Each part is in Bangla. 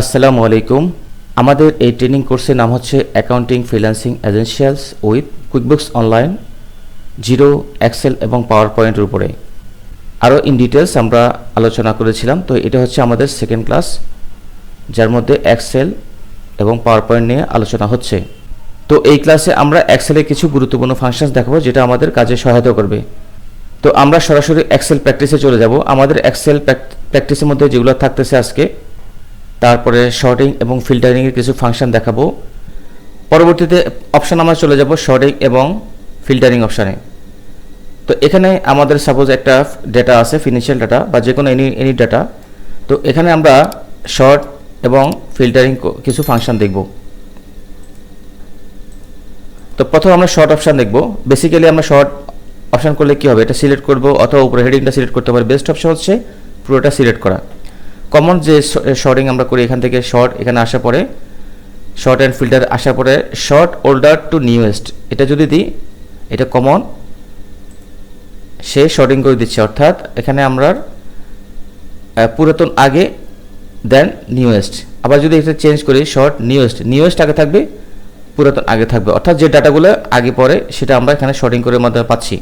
আসসালামু আলাইকুম। আমাদের এই ট্রেনিং কোর্সের নাম হচ্ছে accounting freelancing essentials with QuickBooks online Xero Excel এবং পাওয়ার পয়েন্টের উপরে। আরও ইন ডিটেলস আমরা আলোচনা করেছিলাম, তো এটা হচ্ছে আমাদের সেকেন্ড ক্লাস যার মধ্যে এক্সেল এবং পাওয়ার পয়েন্ট নিয়ে আলোচনা হচ্ছে। তো এই ক্লাসে আমরা এক্সেলের কিছু গুরুত্বপূর্ণ ফাংশনস দেখাবো, যেটা আমাদের কাজে সহায়তা করবে। তো আমরা সরাসরি এক্সেল প্র্যাকটিসে চলে যাব। আমাদের এক্সেল প্র্যাকটিসের মধ্যে যেগুলো থাকতেছে আজকে তারপরে শর্টিং এবং ফিল্টারিংয়ের কিছু ফাংশন দেখাবো। পরবর্তীতে অপশান আমরা চলে যাব শর্টিং এবং ফিল্টারিং অপশানে তো এখানে আমাদের সাপোজ একটা ডেটা আছে ফিনান্সিয়াল ডাটা বা যে কোনো এনি এনি ডাটা তো এখানে আমরা শর্ট এবং ফিল্টারিং কিছু ফাংশন দেখব। তো প্রথম আমরা শর্ট অপশান দেখব। বেসিক্যালি আমরা শর্ট অপশান করলে কী হবে? এটা সিলেক্ট করব অথবা উপরে হেডিংটা সিলেক্ট করতে পারি। বেস্ট অপশন হচ্ছে পুরোটা সিলেক্ট করা। কমন যে শর্টিং আমরা করি এখান থেকে শর্ট এখানে আসার পরে শর্ট অ্যান্ড ফিল্টার আসার পরে শর্ট ওল্ডার টু নিউয়েস্ট এটা যদি দিই, এটা কমন সে শর্টিং করে দিচ্ছে। অর্থাৎ এখানে আমরা পুরাতন আগে দেন নিউয়েস্ট আবার যদি এটা চেঞ্জ করি শর্ট নিউয়েস্ট নিউয়েস্ট আগে থাকবে, পুরাতন আগে থাকবে। অর্থাৎ যে ডাটাগুলো আগে পরে, সেটা আমরা এখানে শর্টিং করে মাধ্যমে পাচ্ছি।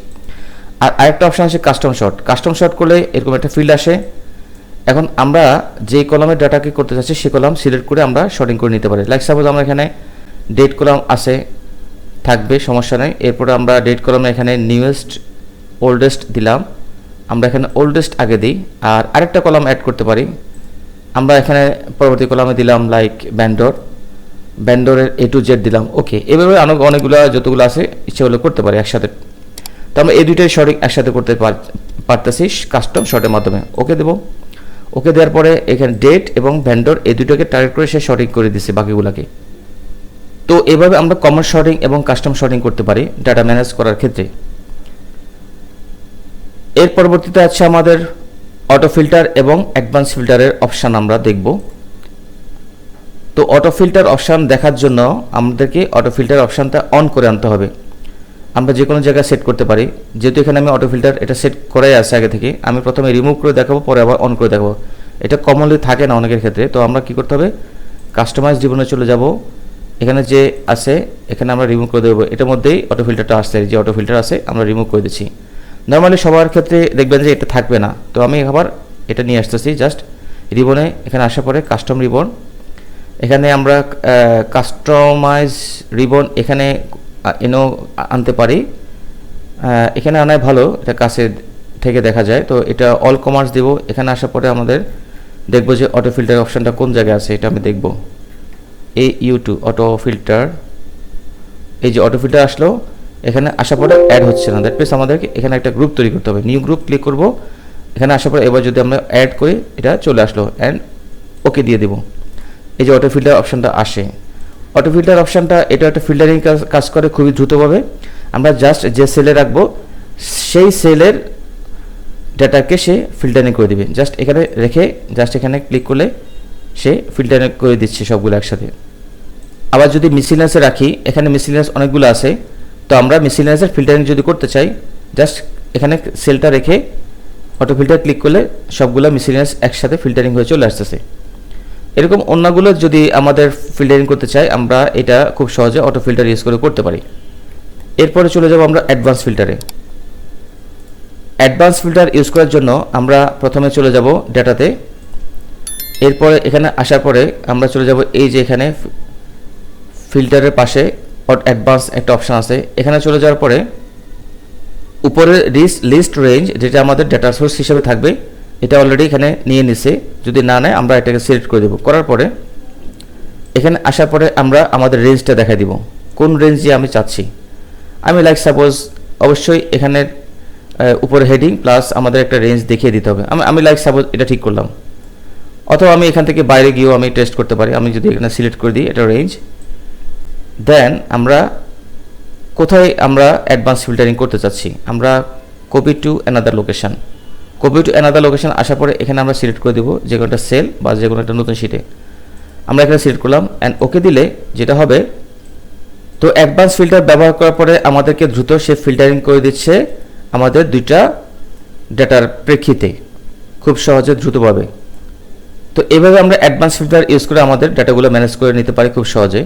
আর আরেকটা অপশান আছে কাস্টম শর্ট কাস্টম শর্ট করলে এরকম একটা ফিল্ড আসে। এখন আমরা যে কলামের ডাটাকে করতে চাচ্ছি, সে কলাম সিলেক্ট করে আমরা শর্টিং করে নিতে পারি। লাইক সাপোজ আমরা এখানে ডেট কলাম আছে, থাকবে, সমস্যা নেই। এরপরে আমরা ডেট কলামে এখানে নিউয়েস্ট ওল্ডেস্ট দিলাম। আমরা এখানে ওল্ডেস্ট আগে দিই। আর আরেকটা কলাম অ্যাড করতে পারি। আমরা এখানে পরবর্তী কলামে দিলাম লাইক ব্যান্ডর ব্যান্ডরের এ টু জেড দিলাম। ওকে এভাবে অনেক অনেকগুলো যতগুলো আছে ইচ্ছে হলে করতে পারি একসাথে। তো আমরা এই দুইটাই শর্টিং একসাথে করতে পারতেছি কাস্টম শর্টের মাধ্যমে। ওকে দেবো? ওকে দেওয়ার পরে এখানে ডেট এবং ভ্যান্ডর এই দুটোকে টার্গেট করে সে শর্টিং করে দিচ্ছে বাকিগুলোকে। তো এভাবে আমরা কমার্স শর্টিং এবং কাস্টম শর্টিং করতে পারি ডাটা ম্যানেজ করার ক্ষেত্রে। এর পরবর্তীতে আছে আমাদের অটো ফিল্টার এবং অ্যাডভান্স ফিল্টারের অপশান আমরা দেখব। তো অটো ফিল্টার অপশান দেখার জন্য আমাদেরকে অটো ফিল্টার অপশানটা অন করে আনতে হবে। আমরা যে কোনো জায়গায় সেট করতে পারি। যেহেতু এখানে আমি অটো ফিল্টার এটা সেট করাই আছে আগে থেকে, আমি প্রথমে রিমুভ করে দেখাবো, পরে আবার অন করে দেখাবো। এটা কমনলি থাকে না অনেকের ক্ষেত্রে। তো আমরা কি করতে হবে? কাস্টমাইজ জীবনে চলে যাব। এখানে যে আছে, এখানে আমরা রিমুভ করে দেবো। এটার মধ্যেই অটো ফিল্টারটা আসছে যে অটো ফিল্টার আছে, আমরা রিমুভ করে দিচ্ছি। নর্মালি সবার ক্ষেত্রে দেখবেন যে এটা থাকবে না। তো আমি আবার এটা নিয়ে আসতেছি জাস্ট রিবনে এখানে আসার পরে কাস্টম রিবন এখানে আমরা কাস্টমাইজ রিবন এখানে এনেও আনতে পারি। এখানে আনায় ভালো, এটা কাছে থেকে দেখা যায়। তো এটা অল কমার্স দেব। এখানে আসার পরে আমাদের দেখব যে অটো ফিল্টার অপশানটা কোন জায়গায় আছে, এটা আমি দেখব। এ ইউ টু অটো ফিল্টার এই যে অটো ফিল্টার আসলো, এখানে আসার পরে অ্যাড হচ্ছে না। দ্যাট মিনস আমাদেরকে এখানে একটা গ্রুপ তৈরি করতে হবে। নিউ গ্রুপ ক্লিক করব। এখানে আসার পরে এবার যদি আমরা অ্যাড করি, এটা চলে আসলো। অ্যান্ড ওকে দিয়ে দেব। এই যে অটো ফিল্টার অপশানটা আসে। অটো ফিল্টার অপশানটা এটা একটা ফিল্টারিং কাজ করে খুবই দ্রুতভাবে। আমরা জাস্ট যে সেলে রাখব, সেই সেলের ডাটাকে সে ফিল্টারিং করে দিবে। জাস্ট এখানে রেখে জাস্ট এখানে ক্লিক করলে সে ফিল্টারিং করে দিচ্ছে সবগুলো একসাথে। আবার যদি মিসিলেন্সে রাখি, এখানে মিসিলেন্স অনেকগুলো আছে, তো আমরা মিসিলেন্সের ফিল্টারিং যদি করতে চাই জাস্ট এখানে সেলটা রেখে অটো ফিল্টার ক্লিক করলে সবগুলো মিসিলেন্স একসাথে ফিল্টারিং হয়ে চলে আসতেছে। এরকম অন্যগুলো যদি আমাদের ফিল্টারিং করতে চাই, আমরা এটা খুব সহজে অটো ফিল্টার ইউজ করে করতে পারি। এরপরে চলে যাব আমরা অ্যাডভান্স ফিল্টারে অ্যাডভান্স ফিল্টার ইউজ করার জন্য আমরা প্রথমে চলে যাব ডেটাতে এরপরে এখানে আসার পরে আমরা চলে যাব এই যে এখানে ফিল্টারের পাশে অ্যাডভান্স একটা অপশান আছে। এখানে চলে যাওয়ার পরে উপরে লিস্ট লিস্ট রেঞ্জ যেটা আমাদের ডেটা সোর্স হিসেবে থাকবে, এটা অলরেডি এখানে নিয়ে নিছে। যদি না নেয়, আমরা এটাকে সিলেক্ট করে দেবো। করার পরে, এখানে আসার পরে আমরা আমাদের রেঞ্জটা দেখা দিব। কোন রেঞ্জে আমি চাচ্ছি? আমি লাইক সাপোজ অবশ্যই এখানের উপরে হেডিং প্লাস আমাদের একটা রেঞ্জ দেখিয়ে দিতে হবে। আমি আমি লাইক সাপোজ এটা ঠিক করলাম। অথবা আমি এখান থেকে বাইরে গিয়েও আমি টেস্ট করতে পারি। আমি যদি এখানে সিলেক্ট করে দিই, এটা রেঞ্জ দেন আমরা কোথায় আমরা অ্যাডভান্স ফিল্টারিং করতে চাচ্ছি? আমরা copy to another location copy to another location আসার পরে এখানে আমরা সিলেক্ট করে দেবো যে কোনো একটা সেল বা যে কোনো একটা নতুন শিটে আমরা এখানে সিলেক্ট করলাম অ্যান্ড ওকে দিলে যেটা হবে, তো অ্যাডভান্স ফিল্টার ব্যবহার করার পরে আমাদেরকে দ্রুত সে ফিল্টারিং করে দিচ্ছে আমাদের দুইটা ডেটার প্রেক্ষিতে, খুব সহজে দ্রুতভাবে। তো এভাবে আমরা অ্যাডভান্স ফিল্টার ইউজ করে আমাদের ডাটাগুলো ম্যানেজ করে নিতে পারি খুব সহজে।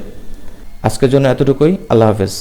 আজকের জন্য এতটুকুই, আল্লাহ হাফেজ।